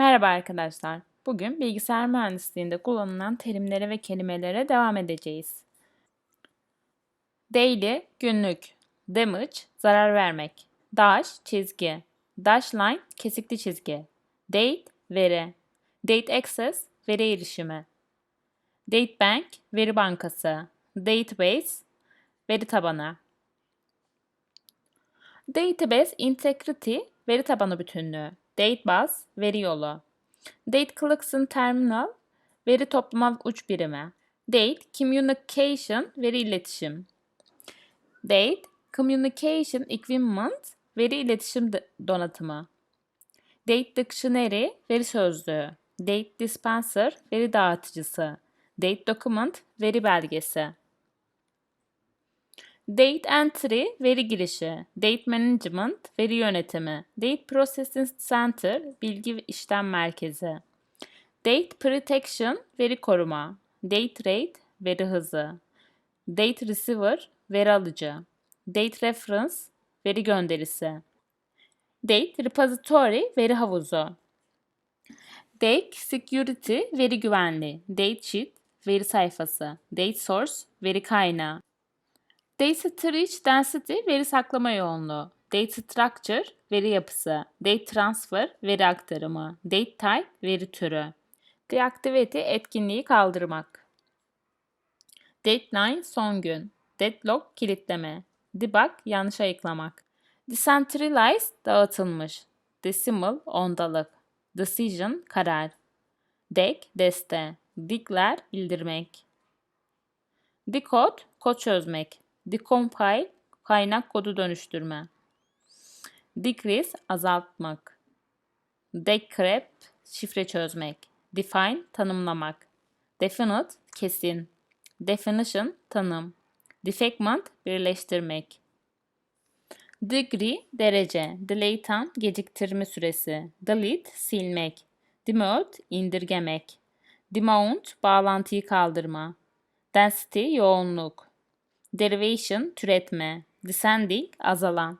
Merhaba arkadaşlar. Bugün bilgisayar mühendisliğinde kullanılan terimlere ve kelimelere devam edeceğiz. Daily, günlük. Damage, zarar vermek. Dash, çizgi. Dash line, kesikli çizgi. Date, veri. Date access, veri erişimi. Date bank, veri bankası. Database, veri tabanı. Database integrity, veri tabanı bütünlüğü. Datebus, veri yolu. Date Collection Terminal, veri toplama uç birimi. Date Communication, veri iletişim. Date Communication Equipment, veri iletişim donatımı. Date Dictionary, veri sözlüğü. Date Dispenser, veri dağıtıcısı. Date Document, veri belgesi. Date Entry, veri girişi. Date Management, veri yönetimi. Date Processing Center, bilgi işlem merkezi. Date Protection, veri koruma. Date Rate, veri hızı. Date Receiver, veri alıcı. Date Reference, veri gönderisi. Date Repository, veri havuzu. Date Security, veri güvenliği. Date Sheet, veri sayfası. Date Source, veri kaynağı. Data Storage Density veri saklama yoğunluğu. Data Structure veri yapısı. Data Transfer veri aktarımı. Date Type veri türü. Deactivity etkinliği kaldırmak. Deadline son gün. Deadlock kilitleme. Debug yanlış ayıklamak. Decentralized dağıtılmış. Decimal ondalık. Decision karar. Dek deste. Declare bildirmek. Decode kod çözmek. Decompile kaynak kodu dönüştürme. Decrease azaltmak. Decrypt şifre çözmek. Define tanımlamak. Definite kesin. Definition tanım. Defacement birleştirmek. Degree derece. Delay time geciktirme süresi. Delete silmek. Demote indirgemek. Demount bağlantıyı kaldırma. Density yoğunluk. Derivation türetme, descending azalan.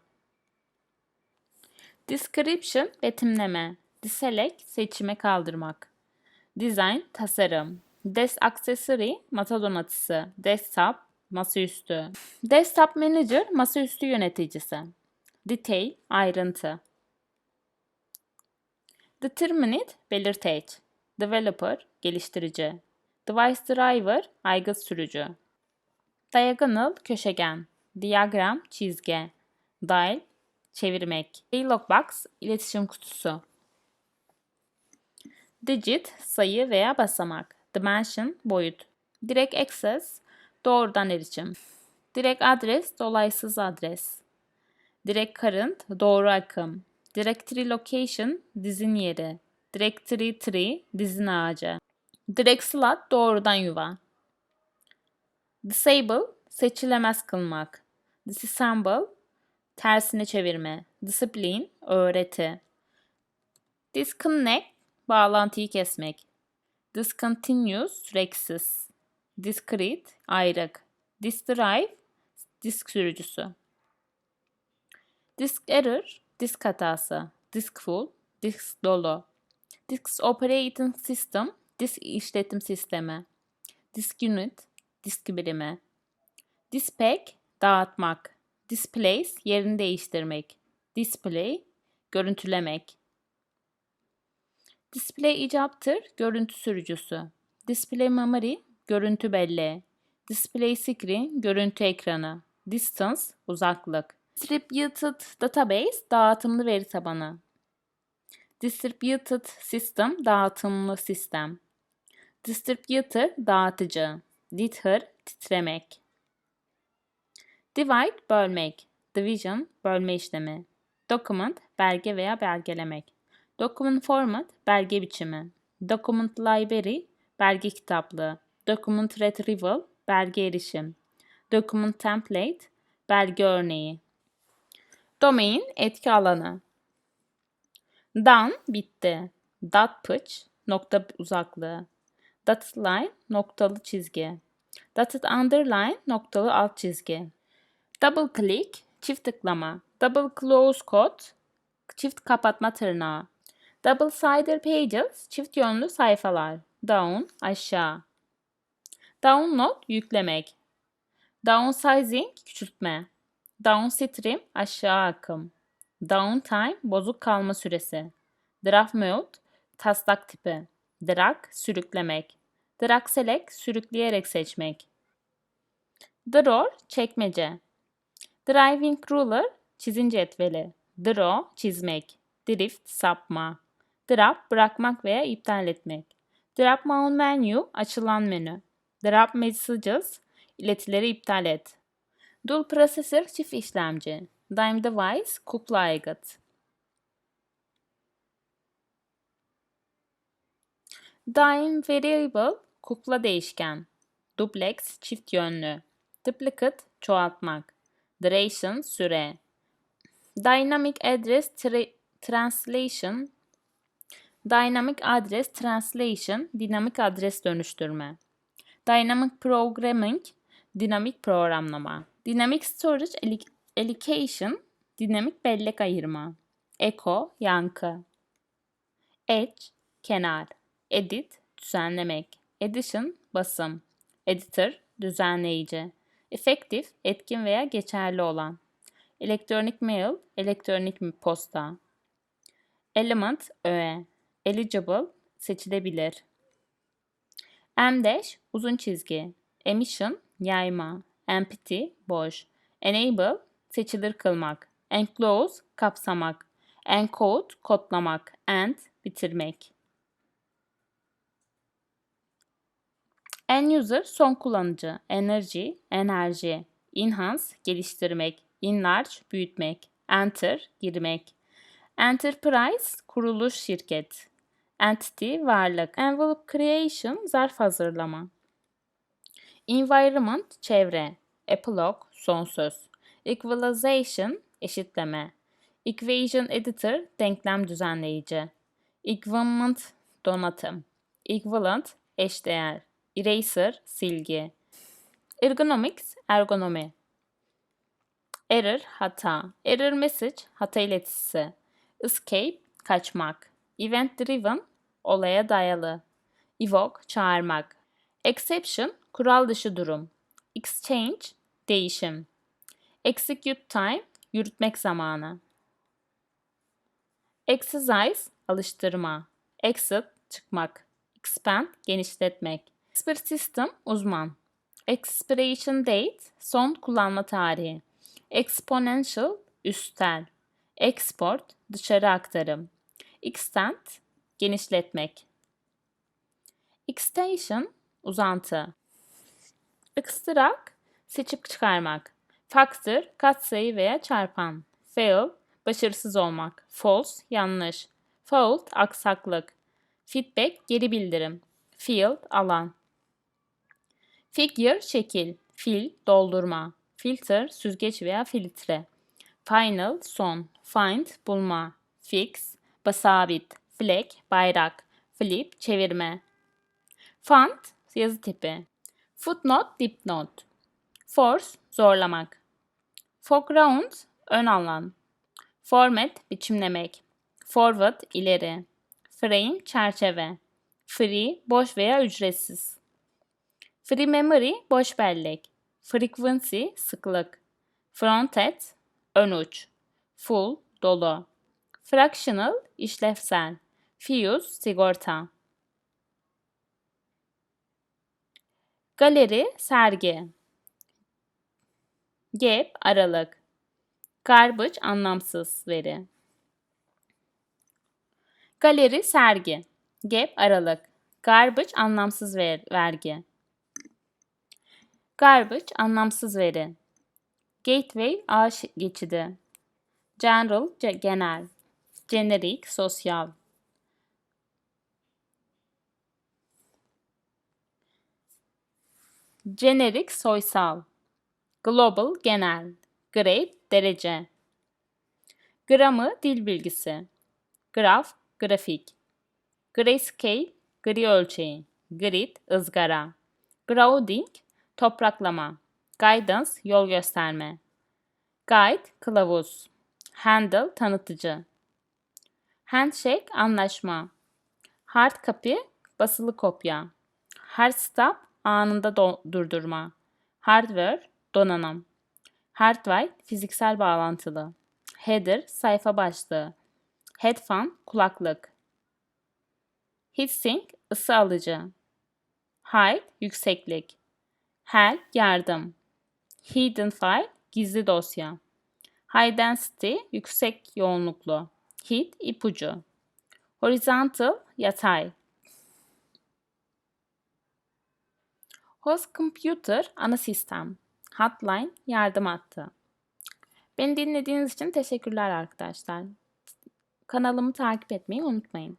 Description betimleme, deselect seçime kaldırmak. Design tasarım. Desk accessory masa donatısı. Desktop masaüstü. Desktop manager masaüstü yöneticisi. Detail ayrıntı. Determinate belirteç. Developer geliştirici. Device driver aygıt sürücü. Diagonal köşegen, diagram çizgi, dial çevirmek, dialog box iletişim kutusu. Digit sayı veya basamak, dimension boyut, direct access doğrudan erişim, direct adres dolaysız adres, direct current doğru akım, directory location dizin yeri, directory tree dizin ağacı, direct slot doğrudan yuva. Disable seçilemez kılmak. Disassemble tersine çevirme. Discipline öğreti. Disconnect bağlantıyı kesmek. Discontinuous süreksiz. Discrete ayrık. Disk drive disk sürücüsü. Disk error disk hatası. Disk full disk dolu. Disk operating system disk işletim sistemi. Disk unit disk birimi. Dispack, dağıtmak. Displace, yerini değiştirmek. Display, görüntülemek. Display icaptır, görüntü sürücüsü. Display memory, görüntü belleği. Display screen, görüntü ekranı. Distance, uzaklık. Distributed database, dağıtımlı veri tabanı. Distributed system, dağıtımlı sistem. Distributor, dağıtıcı. Dither, titremek. Divide, bölmek. Division, bölme işlemi. Document, belge veya belgelemek. Document format, belge biçimi. Document library, belge kitaplığı. Document retrieval, belge erişim. Document template, belge örneği. Domain, etki alanı. Done, bitti. Dot pitch, nokta uzaklığı. Dotted line noktalı çizgi. Dotted underline noktalı alt çizgi. Double click çift tıklama. Double close code çift kapatma tırnağı. Double-sided pages, çift yönlü sayfalar. Down, aşağı. Download, yüklemek. Downsizing, küçültme. Downstream, aşağı akım. Downtime, bozuk kalma süresi. Draft mode, taslak tipi. Drag, sürüklemek. Drag select, sürükleyerek seçmek. Drawer, çekmece. Driving ruler, çizim cetveli. Draw, çizmek. Drift, sapma. Drop, bırakmak veya iptal etmek. Drop down menu, açılan menü. Drop messages, iletileri iptal et. Dual processor, çift işlemci. Dime device, kukla aygıt. Dime variable, kukla değişken. Duplex, çift yönlü. Duplicate, çoğaltmak. Duration, süre. Dynamic address tra- translation, Dynamic Address Translation, dinamik adres dönüştürme. Dynamic Programming, dinamik programlama. Dynamic Storage Allocation, dinamik bellek ayırma. Echo, yankı. Edge, kenar. Edit, düzenlemek. Edition, basım. Editor, düzenleyici. Effective, etkin veya geçerli olan. Electronic mail, elektronik posta. Element, öğe. Eligible, seçilebilir. M uzun çizgi. Emission, yayma. Empty, boş. Enable, seçilir kılmak. Enclose, kapsamak. Encode, kodlamak. End, bitirmek. End user, son kullanıcı. Energy, enerji. Enhance, geliştirmek. Enlarge, büyütmek. Enter, girmek. Enterprise, kuruluş şirket. Entity, varlık. Envelope creation, zarf hazırlama. Environment, çevre. Epilogue, son söz. Equalization, eşitleme. Equation editor, denklem düzenleyici. Equipment, donatım. Equivalent, eşdeğer. Eraser, silgi. Ergonomics, ergonomi. Error, hata. Error message, hata iletisi. Escape, kaçmak. Event driven, olaya dayalı. Evoke, çağırmak. Exception, kural dışı durum. Exchange, değişim. Execute time, yürütmek zamanı. Exercise, alıştırma. Exit, çıkmak. Expand, genişletmek. Expert system, uzman. Expiration date, son kullanma tarihi. Exponential, üstel. Export, dışarı aktarım. Extend, genişletmek. Extension, uzantı. Extract, seçip çıkarmak. Factor, katsayı veya çarpan. Fail, başarısız olmak. False, yanlış. Fault, aksaklık. Feedback, geri bildirim. Field, alan. Figure, şekil. Fill, doldurma. Filter, süzgeç veya filtre. Final, son. Find, bulma. Fix, basabit. Flag, bayrak. Flip, çevirme. Font, yazı tipi. Footnote, dipnot. Force, zorlamak. Foreground, ön alan. Format, biçimlemek. Forward, ileri. Frame, çerçeve. Free, boş veya ücretsiz. Free memory, boş bellek. Frequency, sıklık. Fronted, ön uç. Full, dolu. Fractional, işlevsel. Fuse, sigorta. Galeri, sergi. Gap, aralık. Garbage, anlamsız veri. Galeri, sergi. Gap, aralık. Garbage, anlamsız ver vergi. Garbage, anlamsız veri. Gateway, ağ geçidi. General, genel. Generic, sosyal. Generic, soysal. Global, genel. Grade, derece. Gramı, dil bilgisi. Graf, grafik. Grayscale, gri ölçeği. Grid, ızgara. Grounding, topraklama. Guidance, yol gösterme. Guide, kılavuz. Handle, tanıtıcı. Handshake anlaşma. Hard copy basılı kopya. Hard stop anında durdurma. Hardware donanım. Hardwire fiziksel bağlantılı. Header sayfa başlığı. Headphone kulaklık. Heatsink ısı alıcı. Height yükseklik. Help yardım. Hidden file gizli dosya. High density yüksek yoğunluklu. Hit ipucu. Horizontal yatay. Host computer ana sistem. Hotline yardım hattı. Beni dinlediğiniz için teşekkürler arkadaşlar. Kanalımı takip etmeyi unutmayın.